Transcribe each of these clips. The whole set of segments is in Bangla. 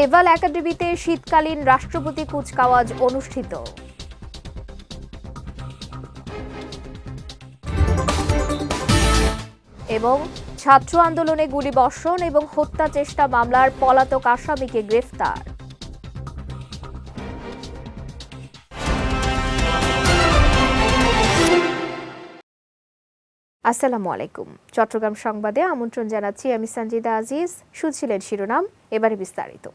নেভাল একাডেমিতে শীতকালীন রাষ্ট্রপতি কুচকাওয়াজ অনুষ্ঠিত। এবং ছাত্র আন্দোলনে গুলিবর্ষণ এবং হত্যা চেষ্টা মামলার পলাতক আসামিকে গ্রেফতার। আসসালামু আলাইকুম। চট্টগ্রাম সংবাদে আমন্ত্রণ জানাচ্ছি আমি সঞ্জিদা আজিজ। শুনছিলেন শিরোনাম, এবারে বিস্তারিত।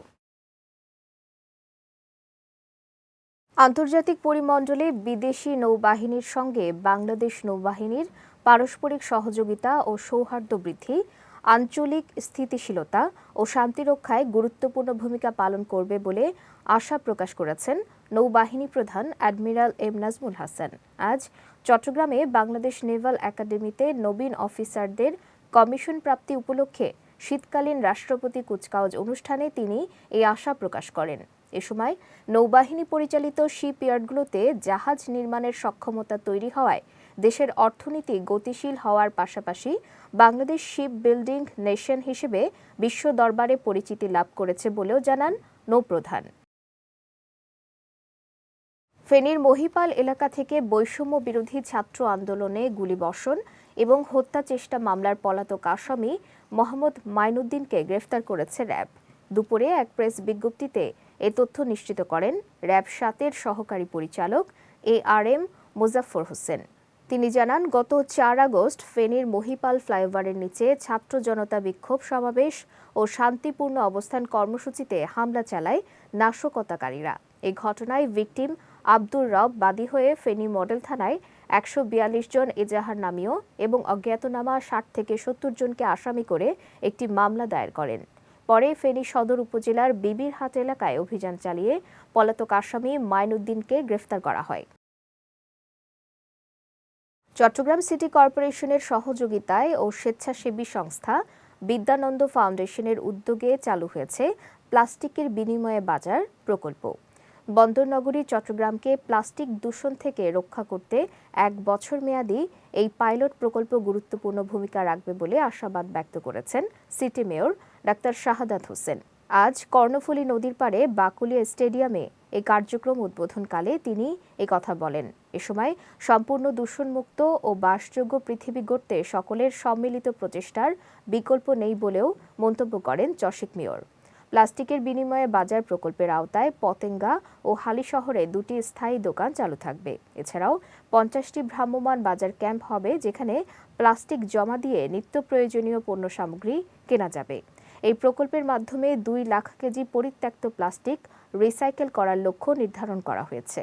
আন্তর্জাতিক পরিমণ্ডলে বিদেশি নৌবাহিনীর সঙ্গে বাংলাদেশ নৌবাহিনীর পারস্পরিক সহযোগিতা ও সৌহার্দ্য বৃদ্ধি, আঞ্চলিক স্থিতিশীলতা ও শান্তিরক্ষায় গুরুত্বপূর্ণ ভূমিকা পালন করবে বলে আশা প্রকাশ করেছেন নৌবাহিনী প্রধান অ্যাডমিরাল এম নাজমুল হাসান। আজ চট্টগ্রামে বাংলাদেশ নেভাল একাডেমিতে নবীন অফিসারদের কমিশন প্রাপ্তি উপলক্ষে শীতকালীন রাষ্ট্রপতি কুচকাওয়াজ অনুষ্ঠানে তিনি এই আশা প্রকাশ করেন। এ সময় নৌবাহিনী পরিচালিত শিপইয়ার্ডগুলোতে জাহাজ নির্মাণের সক্ষমতা তৈরি হওয়ায় দেশের অর্থনীতি গতিশীল হওয়ার পাশাপাশি বাংলাদেশ শিপ বিল্ডিং নেশন হিসেবে বিশ্ব দরবারে পরিচিতি লাভ করেছে বলেও জানান নৌপ্রধান। ফেনীর মহিপাল এলাকা থেকে বৈষম্য বিরোধী ছাত্র আন্দোলনে গুলিবর্ষণ এবং হত্যা চেষ্টা মামলার পলাতক আসামি মোহাম্মদ মাইনুদ্দিনকে গ্রেফতার করেছে র্যাব। দুপুরে এক প্রেস বিজ্ঞপ্তিতে এ তথ্য নিশ্চিত করেন র্যাব সাতের সহকারী পরিচালক A R M Muzaffar Hossain. তিনি জানান, গত চার আগস্ট ফেনীর মহিপাল ফ্লাইওভারের নিচে ছাত্র জনতা বিক্ষোভ সমাবেশ ও শান্তিপূর্ণ অবস্থান কর্মসূচিতে হামলা চালায় নাশকতাকারীরা। এই ঘটনায় ভিকটিম আব্দুর রব বাদী হয়ে ফেনী মডেল থানায় একশো বিয়াল্লিশ জন এজাহার নামীয় এবং অজ্ঞাতনামা ষাট থেকে সত্তর জনকে আসামি করে একটি মামলা দায়ের করেন। পরে ফেনী সদর উপজেলার বিবিরহাট এলাকায় অভিযান চালিয়ে পলাতক আসামি মাইনুদ্দিনকে গ্রেফতার করা হয়। চট্টগ্রাম সিটি কর্পোরেশনের সহযোগিতায় ও স্বেচ্ছাসেবী সংস্থা বিদ্যানন্দ ফাউন্ডেশনের উদ্যোগে চালু হয়েছে প্লাস্টিকের বিনিময়ে বাজার প্রকল্প। বন্দরনগরী চট্টগ্রামকে প্লাস্টিক দূষণ থেকে রক্ষা করতে এক বছর মেয়াদী এই পাইলট প্রকল্প গুরুত্বপূর্ণ ভূমিকা রাখবে বলে আশাবাদ ব্যক্ত করেছেন city mayor doctor Shahadat Hossain. আজ কর্ণফুলী নদীর পাড়ে বাকুলিয়া স্টেডিয়ামে এই কার্যক্রম উদ্বোধনকালে তিনি এই কথা বলেন। এ সময় সম্পূর্ণ দূষণমুক্ত ও বাসযোগ্য পৃথিবী গড়তে সকলের সম্মিলিত প্রচেষ্টার বিকল্প নেই বলেও মন্তব্য করেন চশিক মেয়র। প্লাস্টিকের বিনিময়ে বাজার প্রকল্পের আওতায় পতেঙ্গা ও হালি শহরে দুটি স্থায়ী দোকান চালু থাকবে। এছাড়াও পঞ্চাশটি ভ্রাম্যমাণ বাজার ক্যাম্প হবে যেখানে প্লাস্টিক জমা দিয়ে নিত্য প্রয়োজনীয় পণ্য সামগ্রী কেনা যাবে। এই প্রকল্পের মাধ্যমে দুই লাখ কেজি পরিত্যক্ত প্লাস্টিক রিসাইকেল করার লক্ষ্য নির্ধারণ করা হয়েছে।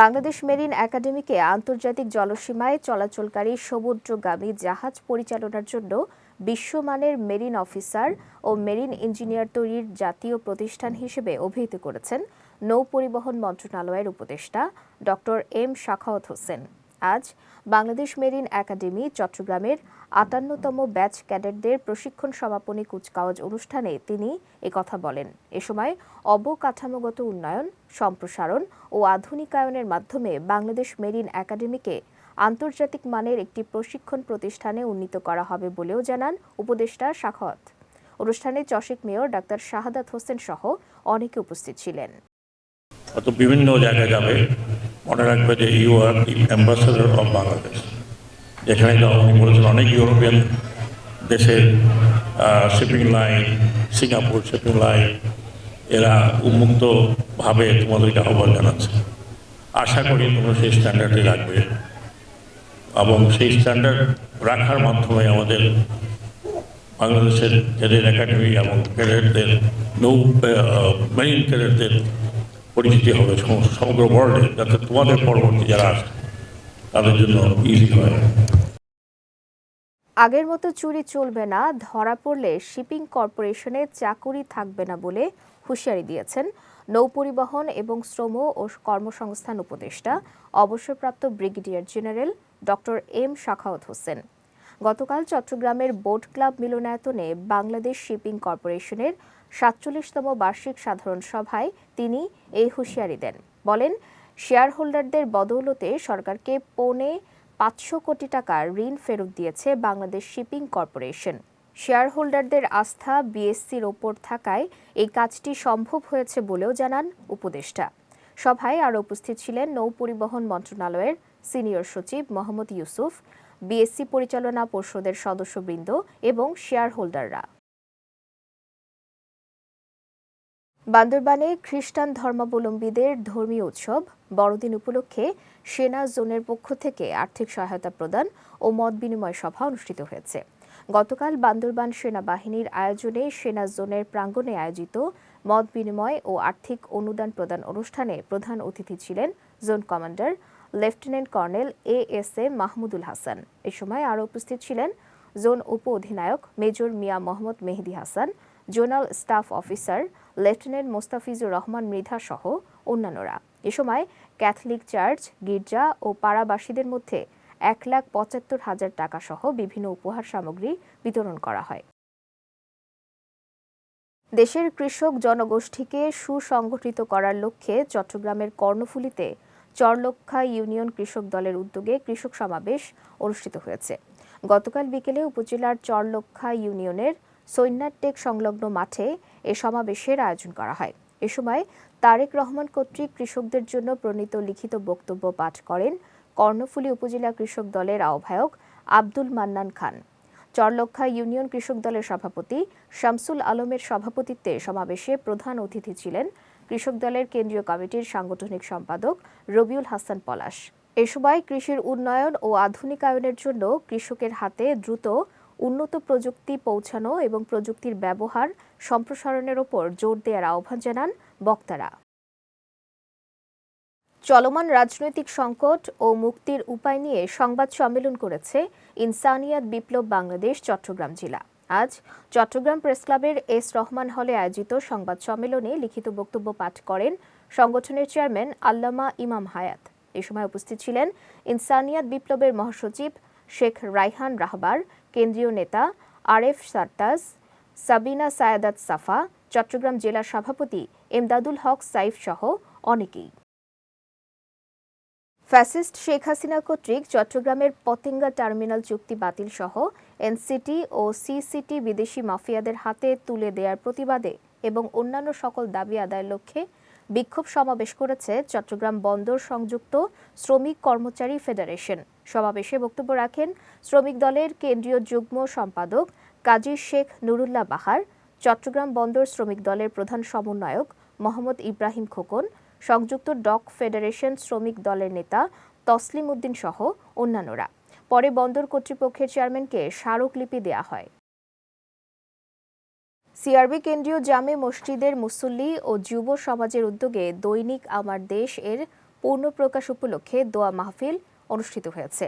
বাংলাদেশ মেরিন একাডেমিকে আন্তর্জাতিক জলসীমায় চলাচলকারী সমুদ্রগামী জাহাজ পরিচালনার জন্য বিশ্বমানের মেরিন অফিসার ও মেরিন ইঞ্জিনিয়ার তৈরির জাতীয় প্রতিষ্ঠান হিসেবে অভিহিত করেছেন নৌ পরিবহন মন্ত্রণালয়ের উপদেষ্টা ডক্টর এম শাখাওয়াত হোসেন। আজ বাংলাদেশ মেরিন একাডেমি চট্টগ্রামের আটান্নতম ব্যাচ ক্যাডেটদের প্রশিক্ষণ সমাপনী কুচকাওয়াজ অনুষ্ঠানে তিনি কথা বলেন। এ সময় অবকাঠামোগত উন্নয়ন, সম্প্রসারণ ও আধুনিকায়নের মাধ্যমে বাংলাদেশ মেরিন একাডেমিকে আন্তর্জাতিক মানের একটি প্রশিক্ষণ প্রতিষ্ঠানে উন্নীত করা হবে বলেও জানান উপদেষ্টা শাখত অনুষ্ঠানে চশিক মেয়র ডাক্তার শাহাদাত হোসেন সহ অনেকে উপস্থিত ছিলেন। বিভিন্ন জায়গায় যাবে। মনে রাখবে যে you are the ambassador of Bangladesh যেখানে উনি বলেছেন অনেক ইউরোপিয়ান দেশের shipping line Singapore shipping line এরা উন্মুক্তভাবে তোমাদেরকে আহ্বান জানাচ্ছে। আশা করি তোমরা সেই স্ট্যান্ডার্ডে রাখবে এবং সেই স্ট্যান্ডার্ড রাখার মাধ্যমে আমাদের বাংলাদেশের ক্যাডেট একাডেমি এবং ক্যাডেটদের নৌ মেরিন ক্যাডেটদের পরিচিতি হবে সমগ্র ওয়ার্ল্ডে যাতে তোমাদের পরবর্তী যারা আসে তাদের জন্য ইজি হয়। আগের মতো চুরি চলবে না, ধরা পড়লে শিপিং কর্পোরেশনে চাকুরি থাকবে না বলে হুঁশিয়ারি দিয়েছেন নৌপরিবহন এবং শ্রম ও কর্মসংস্থান উপদেষ্টা, অবসরপ্রাপ্ত brigadier general doctor M Shakhawat Hossain. গতকাল চট্টগ্রামের বোট ক্লাব মিলনায়তনে বাংলাদেশ শিপিং কর্পোরেশনের সাতচল্লিশতম বার্ষিক সাধারণ সভায় তিনি এই হুঁশিয়ারি দেন। বলেন শেয়ার হোল্ডারদের বদৌলতে সরকারকে পৌনে পাঁচশো কোটি টাকার ঋণ ফেরত দিয়েছে বাংলাদেশ শিপিং কর্পোরেশন। শেয়ার হোল্ডারদের আস্থা বিএসসির ওপর থাকায় এই কাজটি সম্ভব হয়েছে বলেও জানান উপদেষ্টা। সভায় আরও উপস্থিত ছিলেন নৌ পরিবহন মন্ত্রণালয়ের সিনিয়র সচিব মোহাম্মদ ইউসুফ, বিএসসি পরিচালনা পর্ষদের সদস্যবৃন্দ এবং শেয়ার হোল্ডাররা বান্দরবানে খ্রিস্টান ধর্মাবলম্বীদের ধর্মীয় উৎসব বড়দিন উপলক্ষে সেনা জোনের পক্ষ থেকে আর্থিক সহায়তা প্রদান ও মত বিনিময় সভা অনুষ্ঠিত হয়েছে। গতকাল বান্দরবান সেনাবাহিনীর আয়োজনে সেনা জোনের প্রাঙ্গণে আয়োজিত মত বিনিময় ও আর্থিক অনুদান প্রদান অনুষ্ঠানে প্রধান অতিথি ছিলেন zone commander lieutenant colonel A S A Mahmudul Hasan. এ সময় আরও উপস্থিত ছিলেন জোন উপ অধিনায়ক major Mia Mohammad Mehedi Hasan zonal staff officer lieutenant Mostafizur Rahman Mridha সহ অন্যান্যরা। এ সময় ক্যাথলিক চার্চ, গির্জা ও পাড়াবাসীদের মধ্যে এক লাখ পঁচাত্তর হাজার টাকা সহ বিভিন্ন উপহার সামগ্রী বিতরণ করা হয়। দেশের কৃষক জনগোষ্ঠীকে সুসংগঠিত করার লক্ষ্যে চট্টগ্রামের কর্ণফুলীতে চরলক্ষা ইউনিয়ন কৃষক দলের উদ্যোগে কৃষক সমাবেশ অনুষ্ঠিত হয়েছে। গতকাল বিকেলে উপজেলার চরলক্ষা ইউনিয়নের সৈন্যাটেক সংলগ্ন মাঠে এ সমাবেশের আয়োজন করা হয়। এ সময় তারেক রহমান কর্তৃক কৃষকদের জন্য প্রণীত লিখিত বক্তব্য পাঠ করেন কর্ণফুলী উপজেলা কৃষক দলের আহ্বায়ক আব্দুল মান্নান খান। চরলক্ষা ইউনিয়ন কৃষক দলের সভাপতি শামসুল আলমের সভাপতিত্বে সমাবেশে প্রধান অতিথি ছিলেন কৃষক দলের কেন্দ্রীয় কমিটির সাংগঠনিক সম্পাদক রবিউল হাসান পলাশ। এ সময় কৃষির উন্নয়ন ও আধুনিকায়নের জন্য কৃষকের হাতে দ্রুত উন্নত প্রযুক্তি পৌঁছানো এবং প্রযুক্তির ব্যবহার সম্প্রসারণের ওপর জোর দেওয়ার আহ্বান জানান বক্তারা। চলমান রাজনৈতিক সংকট ও মুক্তির উপায় নিয়ে সংবাদ সম্মেলন করেছে ইনসানিয়াত বিপ্লব বাংলাদেশ চট্টগ্রাম জেলা। আজ চট্টগ্রাম প্রেস ক্লাবের এস রহমান হলে আয়োজিত সংবাদ সম্মেলনে লিখিত বক্তব্য পাঠ করেন সংগঠনের চেয়ারম্যান আল্লামা ইমাম হায়াত। এ সময় উপস্থিত ছিলেন ইনসানিয়াত বিপ্লবের মহাসচিব শেখ রাইহান রাহবার কেন্দ্রীয় নেতা আরেফ সারতাজ সাবিনা সায়াদাত সাফা, চট্টগ্রাম জেলা সভাপতি এমদাদুল হক সাইফ সহ অনেকেই। ফ্যাসিস্ট শেখ হাসিনা কর্তৃক চট্টগ্রামের পতেঙ্গা টার্মিনাল চুক্তি বাতিল সহ এনসিটি ও সিসিটি বিদেশি মাফিয়াদের হাতে তুলে দেওয়ার প্রতিবাদে এবং অন্যান্য সকল দাবি আদায়ের লক্ষ্যে বিক্ষোভ সমাবেশ করেছে চট্টগ্রাম বন্দর সংযুক্ত শ্রমিক কর্মচারী ফেডারেশন। সমাবেশে বক্তব্য রাখেন শ্রমিক দলের কেন্দ্রীয় যুগ্ম সম্পাদক কাজী শেখ নুরুল্লাহ বাহার, চট্টগ্রাম বন্দর শ্রমিক দলের প্রধান সমন্বয়ক মোহাম্মদ ইব্রাহিম খোকন, সংযুক্ত ডক ফেডারেশন শ্রমিক দলের নেতা তসলিম উদ্দিন সহ অন্যান্যরা। পরে বন্দর কর্তৃপক্ষের চেয়ারম্যানকে স্মারকলিপি দেয়া হয়। সিআরবি কেন্দ্রীয় জামে মসজিদের মুসল্লি ও যুব সমাজের উদ্যোগে দৈনিক আমার দেশ এর পূর্ণ প্রকাশ উপলক্ষে দোয়া মাহফিল অনুষ্ঠিত হয়েছে।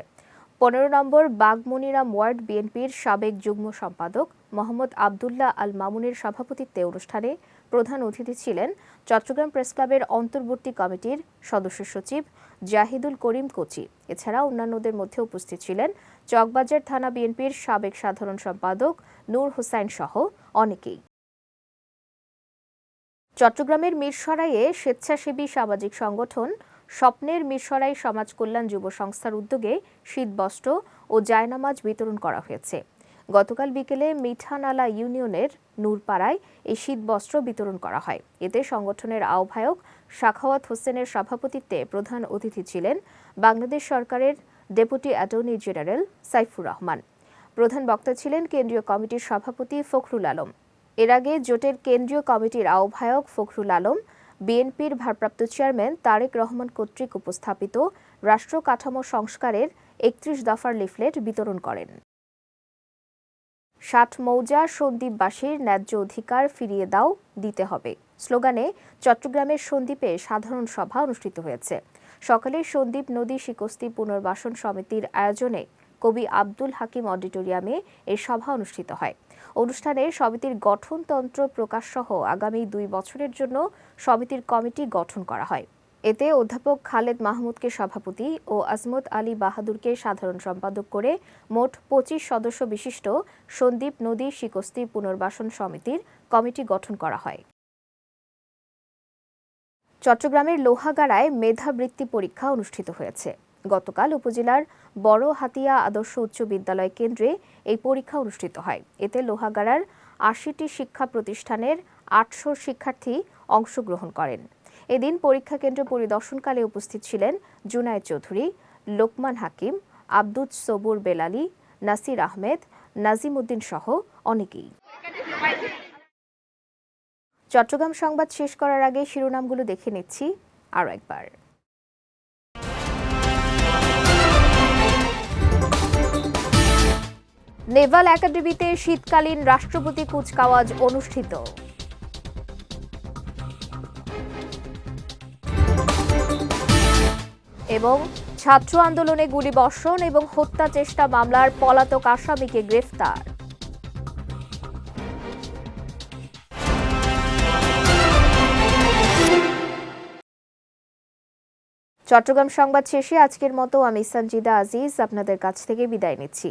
পনেরো নম্বর বাগমনিরাম ওয়ার্ড বিএনপির সাবেক যুগ্ম সম্পাদক মোহাম্মদ আবদুল্লাহ আল মামুনের সভাপতিত্বে অনুষ্ঠানে প্রধান অতিথি ছিলেন চট্টগ্রাম প্রেস ক্লাবের অন্তর্বর্তী কমিটির সদস্য সচিব জাহিদুল করিম কোচি। এছাড়া অন্যান্যদের মধ্যে উপস্থিত ছিলেন চকবাজার থানা বিএনপির সাবেক সাধারণ সম্পাদক নূর হোসাইন সহ অনেকেই। চট্টগ্রামের মিরসরাইয়ে স্বেচ্ছাসেবী সামাজিক সংগঠন স্বপ্নের মিরসরাই সমাজ কল্যাণ যুব সংস্থার উদ্যোগে শীতবস্ত্র ও জায়নামাজ বিতরণ করা হয়েছে। গতকাল বিকেলে মিঠানালা ইউনিয়নের নূরপাড়ায় এই শীতবস্ত্র বিতরণ করা হয়। এতে সংগঠনের আহ্বায়ক শাখাওয়াত হোসেনের সভাপতিত্বে প্রধান অতিথি ছিলেন বাংলাদেশ সরকারের deputy attorney general Saifur Rahman. প্রধান বক্তা ছিলেন কেন্দ্রীয় কমিটির সভাপতি ফখরুল আলম। এর আগে জোটের কেন্দ্রীয় কমিটির আহ্বায়ক ফখরুল আলম, বিএনপির ভারপ্রাপ্ত চেয়ারম্যান তারেক রহমান কর্তৃক উপস্থাপিত রাষ্ট্র কাঠামো সংস্কারের একত্রিশ দফার লিফলেট বিতরণ করেন। ষাট মৌজা সন্দ্বীপবাসীর ন্যায্য অধিকার ফিরিয়ে দাও, দিতে হবে। স্লোগানে চট্টগ্রামের সন্দ্বীপে সাধারণ সভা অনুষ্ঠিত হয়েছে। সকালে সন্দ্বীপ নদী শিকস্তি পুনর্বাসন সমিতির আয়োজনে কবি আব্দুল হাকিম অডিটোরিয়ামে এই সভা অনুষ্ঠিত হয়। অনুষ্ঠানে সমিতির গঠনতন্ত্র প্রকাশ সহ আগামী দুই বছরের জন্য সমিতির কমিটি গঠন করা হয়। এতে অধ্যাপক খালেদ মাহমুদকে সভাপতি ও আজমত আলী বাহাদুরকে সাধারণ সম্পাদক করে মোট পঁচিশ সদস্য বিশিষ্ট সন্দ্বীপ নদী শিকস্তি পুনর্বাসন সমিতির কমিটি গঠন করা হয়। চট্টগ্রামের লোহাগাড়ায় মেধাবৃত্তি পরীক্ষা অনুষ্ঠিত হয়েছে। গতকাল উপজেলার বড় হাতিয়া আদর্শ উচ্চ বিদ্যালয় কেন্দ্রে এই পরীক্ষা অনুষ্ঠিত হয়। এতে লোহাগাড়ার আশিটি শিক্ষা প্রতিষ্ঠানের আটশো শিক্ষার্থী অংশগ্রহণ করেন। এদিন পরীক্ষা কেন্দ্র পরিদর্শনকালে উপস্থিত ছিলেন জুনায়েদ চৌধুরী, লোকমান হাকিম আব্দুজ সবুর বেলালি, নাসির আহমেদ নাজিম উদ্দিন সহ অনেকেই। চট্টগ্রাম সংবাদ শেষ করার আগে শিরোনামগুলো দেখে নিচ্ছি আরও একবার। নেভাল একাডেমিতে শীতকালীন রাষ্ট্রপতি কুচকাওয়াজ অনুষ্ঠিত। এবং ছাত্র আন্দোলনে গুলিবর্ষণ এবং হত্যা চেষ্টা মামলার পলাতক আসামিকে গ্রেফতার। চট্টগ্রাম সংবাদ শেষে আজকের মতো আমি সঞ্জিদা আজিজ আপনাদের কাছ থেকে বিদায় নিচ্ছি।